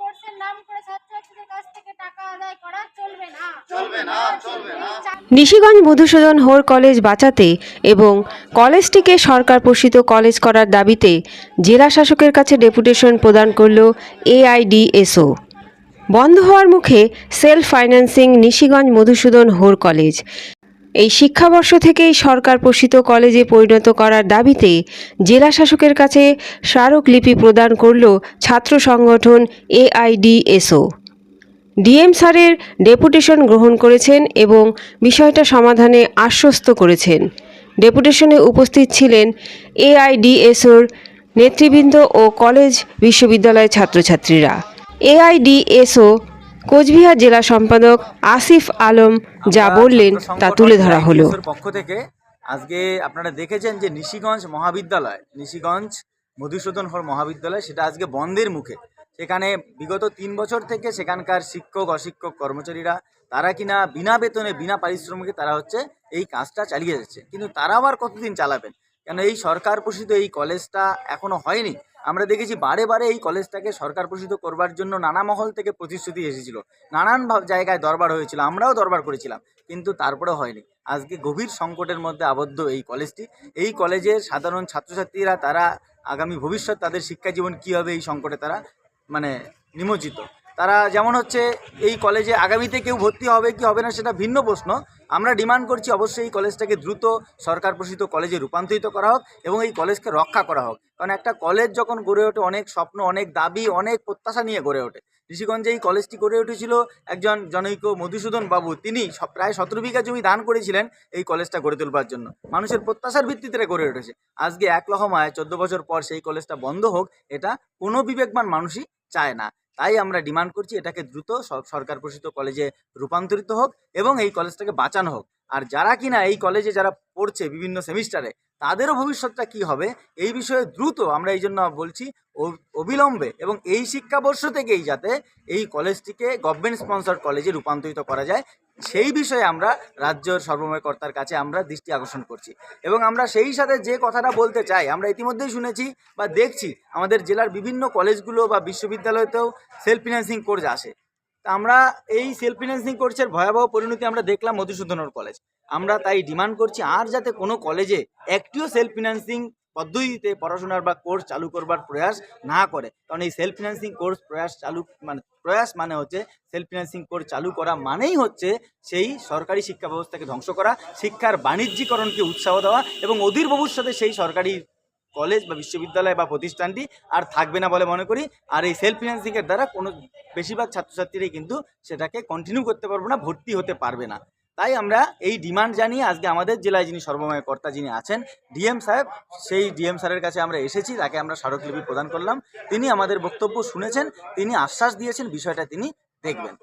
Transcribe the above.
কোর্সের নাম করে ছাত্রছাত্রীদের কাছ থেকে টাকা আদায় করা চলবে না। চলবে না, চলবে না। নিশিগঞ্জ মধুসূদন হোর কলেজ বাঁচাতে এবং কলেজটিকে সরকার পোষিত কলেজ করার দাবিতে জেলা শাসকের কাছে ডেপুটেশন প্রদান করল এআইডিএসও। বন্ধ হওয়ার মুখে self financing Nishiganj Madhusudan Hore college. এই শিক্ষাবর্ষ থেকেই সরকার পোষিত কলেজে পরিণত করার দাবিতে জেলা শাসকের কাছে স্মারকলিপি প্রদান করল ছাত্র সংগঠন এআইডিএসও। ডিএম স্যারের ডেপুটেশন গ্রহণ করেছেন এবং বিষয়টা সমাধানে আশ্বস্ত করেছেন। ডেপুটেশনে উপস্থিত ছিলেন এআইডিএসওর নেতৃবৃন্দ ও কলেজ বিশ্ববিদ্যালয়ের ছাত্রছাত্রীরা। এআইডিএসও কোচবিহার জেলা সম্পাদক আসিফ আলম যা বললেন তা তুলে ধরা হলো। পক্ষ থেকে আজকে আপনারা দেখেছেন যে নিশিগঞ্জ মহাবিদ্যালয় নিশিগঞ্জ মধুসূদন হর মহাবিদ্যালয় সেটা আজকে বন্ধের মুখে। সেখানে বিগত তিন বছর থেকে সেখানকার শিক্ষক অশিক্ষক কর্মচারীরা তারা কিনা বিনা বেতনে বিনা পারিশ্রমিকে তারা হচ্ছে এই কাজটা চালিয়ে যাচ্ছে। কিন্তু তারা আবার কতদিন চালাবেন? কেন এই সরকার পোষিত এই কলেজটা এখনও হয়নি? আমরা দেখেছি বারে বারে এই কলেজটাকে সরকার পোষিত করবার জন্য নানা মহল থেকে প্রতিশ্রুতি এসেছিল। নানান জায়গায় দরবার হয়েছিল, আমরাও দরবার করেছিলাম, কিন্তু তারপরে হয়নি। আজকে গভীর সংকটের মধ্যে আবদ্ধ এই কলেজটি। এই কলেজের সাধারণ ছাত্রছাত্রীরা, তারা আগামী ভবিষ্যৎ তাদের শিক্ষা জীবন কী হবে এই সংকটে তারা মানে নিমজ্জিত। তারা যেমন হচ্ছে এই কলেজে আগামীতে কেউ ভর্তি হবে কি হবে না সেটা ভিন্ন প্রশ্ন। আমরা ডিমান্ড করছি অবশ্যই এই কলেজটাকে দ্রুত সরকার পোষিত কলেজে রূপান্তরিত করা হোক এবং এই কলেজকে রক্ষা করা হোক। কারণ একটা কলেজ যখন গড়ে ওঠে, অনেক স্বপ্ন, অনেক দাবি, অনেক প্রত্যাশা নিয়ে গড়ে ওঠে। ঋষিগঞ্জে এই কলেজটি গড়ে উঠেছিল একজন জনৈক মধুসূদন বাবু। তিনি প্রায় সতেরো বিঘা জমি দান করেছিলেন এই কলেজটা গড়ে তোলবার জন্য। মানুষের প্রত্যাশার ভিত্তিতে গড়ে উঠেছে। আজকে এক লহমায় চোদ্দ বছর পর সেই কলেজটা বন্ধ হোক, এটা কোনো বিবেকবান মানুষই চায় না। তাই আমরা ডিমান্ড করছি এটাকে দ্রুত সরকার পোষিত কলেজে রূপান্তরিত হোক এবং এই কলেজটাকে বাঁচানো হোক। আর যারা কিনা এই কলেজে যারা পড়ছে বিভিন্ন সেমিস্টারে তাদেরও ভবিষ্যৎটা কি হবে? এই বিষয়ে দ্রুত আমরা এই জন্য বলছি অবিলম্বে এবং এই শিক্ষাবর্ষ থেকেই যাতে এই কলেজটিকে গভর্নমেন্ট স্পন্সর কলেজে রূপান্তরিত করা যায়। সেই বিষয়ে আমরা রাজ্যের সর্বময় কর্তার কাছে আমরা দৃষ্টি আকর্ষণ করছি। এবং আমরা সেই সাথে যে কথাটা বলতে চাই, আমরা ইতিমধ্যেই শুনেছি বা দেখছি আমাদের জেলার বিভিন্ন কলেজগুলো বা বিশ্ববিদ্যালয়তেও সেলফ ফিন্যান্সিং কোর্স আসে। আমরা এই সেলফ ফিন্যান্সিং কোর্সের ভয়াবহ পরিণতি আমরা দেখলাম মধুসূদনর কলেজ। আমরা তাই ডিমান্ড করছি আর যাতে কোনো কলেজে একটিও সেলফ ফিন্যান্সিং পদ্ধতিতে পড়াশোনার বা কোর্স চালু করবার প্রয়াস না করে। কারণ এই সেলফ ফিন্যান্সিং কোর্স প্রয়াস চালু মানে প্রয়াস মানে হচ্ছে সেলফ ফিন্যান্সিং কোর্স চালু করা মানেই হচ্ছে সেই সরকারি শিক্ষা ব্যবস্থাকে ধ্বংস করা, শিক্ষার বাণিজ্যিকরণকে উৎসাহ দেওয়া এবং অধীর ভবিষ্যতে সেই সরকারি কলেজ বা বিশ্ববিদ্যালয় বা প্রতিষ্ঠানটি আর থাকবে না বলে মনে করি। আর এই সেলফ ফিন্যান্সিংয়ের দ্বারা কোনো, বেশিরভাগ ছাত্রছাত্রীরাই কিন্তু সেটাকে কন্টিনিউ করতে পারবে না, ভর্তি হতে পারবে না। তাই আমরা এই ডিমান্ড জানিয়ে আজকে আমাদের জেলায় যিনি সর্বময় কর্তা যিনি আছেন ডিএম সাহেব, সেই ডিএম স্যারের কাছে আমরা এসেছি, তাকে আমরা স্মারকলিপি প্রদান করলাম। তিনি আমাদের বক্তব্য শুনেছেন, তিনি আশ্বাস দিয়েছেন, বিষয়টা তিনি দেখবেন।